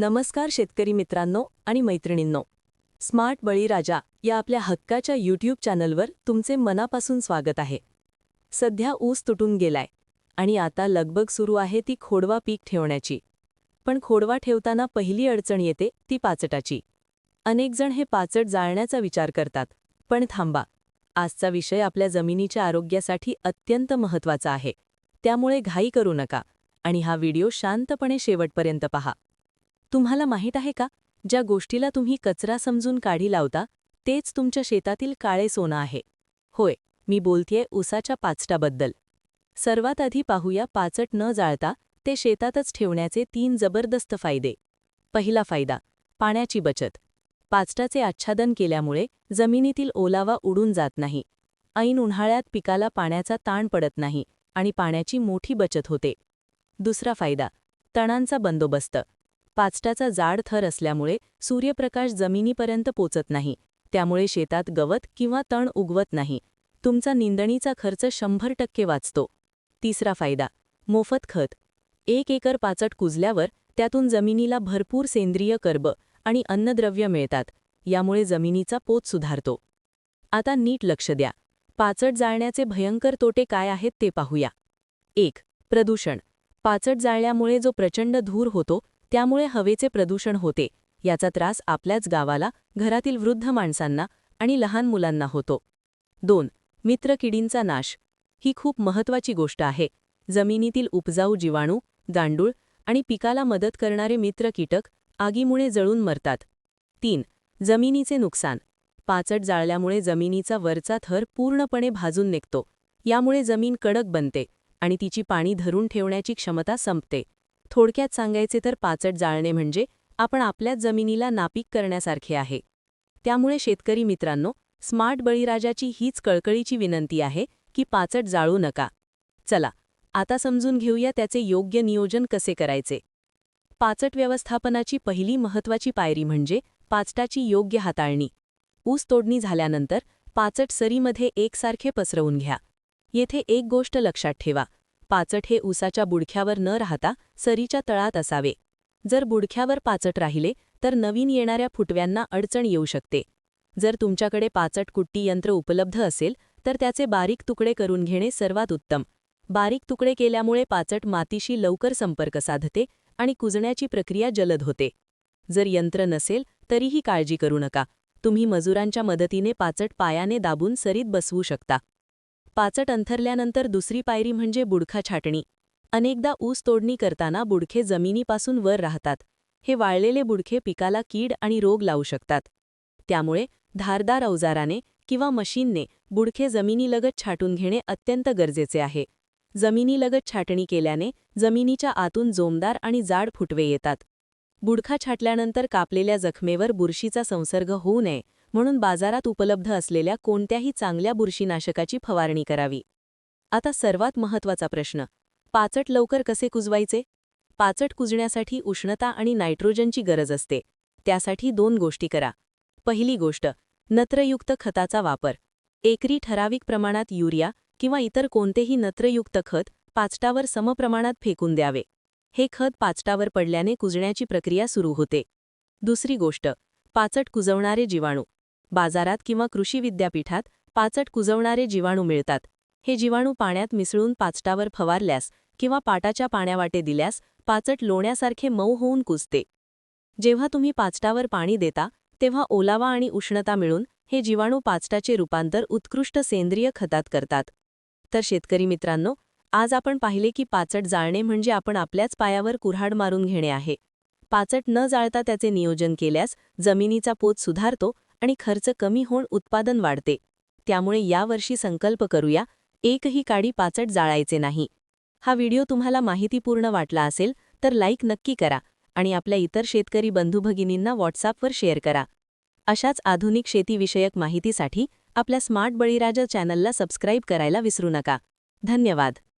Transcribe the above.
नमस्कार शेतकरी मित्रांनो आणि मैत्रिणींनो. स्मार्ट बळीराजा या आपल्या हक्काच्या यूट्यूब चॅनलवर तुमचे मनापासून स्वागत आहे. सध्या ऊस तुटून गेलाय आणि आता लगबग सुरू आहे ती खोडवा पीक ठेवण्याची. पण खोडवा ठेवताना पहिली अडचण येते ती पाचटाची. अनेकजण हे पाचट जाळण्याचा विचार करतात पण थांबा. आजचा विषय आपल्या जमिनीच्या आरोग्यासाठी अत्यंत महत्त्वाचा आहे. त्यामुळे घाई करू नका आणि हा व्हिडिओ शांतपणे शेवटपर्यंत पहा. तुम्हाला माहीत आहे का? ज्या गोष्टीला तुम्ही कचरा समजून काढी लावता तेच तुमच्या शेतातील काळे सोनं आहे. होय मी बोलतेय उसाच्या पाचटाबद्दल. सर्वात आधी पाहूया पाचट न जाळता ते शेतातच ठेवण्याचे तीन जबरदस्त फायदे. पहिला फायदा पाण्याची बचत. पाचटाचे आच्छादन केल्यामुळे जमिनीतील ओलावा उडून जात नाही. ऐन उन्हाळ्यात पिकाला पाण्याचा ताण पडत नाही आणि पाण्याची मोठी बचत होते. दुसरा फायदा तणांचा बंदोबस्त. पाचटाचा जाड थर असल्यामुळे सूर्यप्रकाश जमिनीपर्यंत पोचत नाही. त्यामुळे शेतात गवत किंवा तण उगवत नाही. तुमचा निंदणीचा खर्च शंभर टक्के वाचतो. तिसरा फायदा मोफत खत. एक एकर पाचट कुजल्यावर त्यातून जमिनीला भरपूर सेंद्रिय कर्ब आणि अन्नद्रव्य मिळतात. यामुळे जमिनीचा पोत सुधारतो. आता नीट लक्ष द्या. पाचट जाळण्याचे भयंकर तोटे काय आहेत ते पाहूया. एक प्रदूषण. पाचट जाळल्यामुळे जो प्रचंड धूर होतो त्यामुळे हवेचे प्रदूषण होते. याचा त्रास आपल्याच गावाला घरातील वृद्ध माणसांना आणि लहान मुलांना होतो. दोन मित्रकिडींचा नाश. ही खूप महत्वाची गोष्ट आहे. जमिनीतील उपजाऊ जीवाणू गांडूळ आणि पिकाला मदत करणारे मित्र कीटक आगीमुळे जळून मरतात. तीन जमिनीचे नुकसान. पाचट जाळल्यामुळे जमिनीचा वरचा थर पूर्णपणे भाजून निघतो. यामुळे जमीन कडक बनते आणि तिची पाणी धरून ठेवण्याची क्षमता संपते. थोडक्यात सांगायचे तर पाचट जाळणे म्हणजे आपण आपल्याच जमिनीला नापीक करण्यासारखे आहे. त्यामुळे शेतकरी मित्रांनो स्मार्ट बळीराजाची हीच कळकळीची विनंती आहे की पाचट जाळू नका. चला आता समजून घेऊया त्याचे योग्य नियोजन कसे करायचे. पाचट व्यवस्थापनाची पहिली महत्वाची पायरी म्हणजे पाचटाची योग्य हाताळणी. ऊस तोडणी झाल्यानंतर पाचट सरीमध्ये एकसारखे पसरवून घ्या. येथे एक गोष्ट लक्षात ठेवा. पाचट हे उसाच्या बुडख्यावर न राहता सरीच्या तळात असावे. जर बुडख्यावर पाचट राहिले तर नवीन येणाऱ्या फुटव्यांना अडचण येऊ शकते. जर तुमच्याकडे पाचट कुट्टी यंत्र उपलब्ध असेल तर त्याचे बारीक तुकडे करून घेणे सर्वात उत्तम. बारीक तुकडे केल्यामुळे पाचट मातीशी लवकर संपर्क साधते आणि कुजण्याची प्रक्रिया जलद होते. जर यंत्र नसेल तरीही काळजी करू नका. तुम्ही मजुरांच्या मदतीने पाचट पायाने दाबून सरीत बसवू शकता. पाचट अंथरल्यानंतर दुसरी पायरी म्हणजे बुडखा छाटणी. अनेकदा ऊस तोडणी करताना बुडखे जमिनीपासून वर राहतात. हे वाळलेले बुडखे पिकाला कीड आणि रोग लावू शकतात. त्यामुळे धारदार अवजाराने किंवा मशीनने बुडखे जमिनीलगत छाटून घेणे अत्यंत गरजेचे आहे. जमिनीलगत छाटणी केल्याने जमिनीच्या आतून जोमदार आणि जाड फुटवे येतात. बुडखा छाटल्यानंतर कापलेल्या जखमेवर बुरशीचा संसर्ग होऊ नये. म्हणून बाजारात उपलब्ध असलेल्या कोणत्याही चांगल्या बुरशीनाशकाची फवारणी करावी. आता सर्वात महत्त्वाचा प्रश्न. पाचट लवकर कसे कुजवायचे? पाचट कुजण्यासाठी उष्णता आणि नायट्रोजनची गरज असते. त्यासाठी दोन गोष्टी करा. पहिली गोष्ट नत्रयुक्त खताचा वापर. एकरी ठराविक प्रमाणात युरिया किंवा इतर कोणतेही नत्रयुक्त खत पाचटावर समप्रमाणात फेकून द्यावे. हे खत पाचटावर पडल्याने कुजण्याची प्रक्रिया सुरू होते. दुसरी गोष्ट पाचट कुजवणारे जीवाणू. बाजारात किंवा कृषी विद्यापीठात पाचट कुजवणारे जीवाणू मिळतात. हे जीवाणू पाण्यात मिसळून पाचटावर फवारल्यास किंवा पाटाच्या पाण्यावाटे दिल्यास पाचट लोण्यासारखे मऊ होऊन कुजते. जेव्हा तुम्ही पाचटावर पाणी देता तेव्हा ओलावा आणि उष्णता मिळून हे जीवाणू पाचटाचे रूपांतर उत्कृष्ट सेंद्रिय खतात करतात. तर शेतकरी मित्रांनो आज आपण पाहिले की पाचट जाळणे म्हणजे आपण आपल्याच पायावर कुऱ्हाड मारून घेणे आहे. पाचट न जाळता त्याचे नियोजन केल्यास जमिनीचा पोत सुधारतो आणि खर्च कमी होऊन उत्पादन वाढते. त्यामुळे यावर्षी संकल्प करूया एकही काडी पाचट जाळायचे नाही. हा व्हिडिओ तुम्हाला माहितीपूर्ण वाटला असेल तर लाईक नक्की करा आणि आपल्या इतर शेतकरी बंधुभगिनींना व्हॉट्सअपवर शेअर करा. अशाच आधुनिक शेतीविषयक माहितीसाठी आपल्या स्मार्ट बळीराजा चॅनलला सबस्क्राईब करायला विसरू नका. धन्यवाद.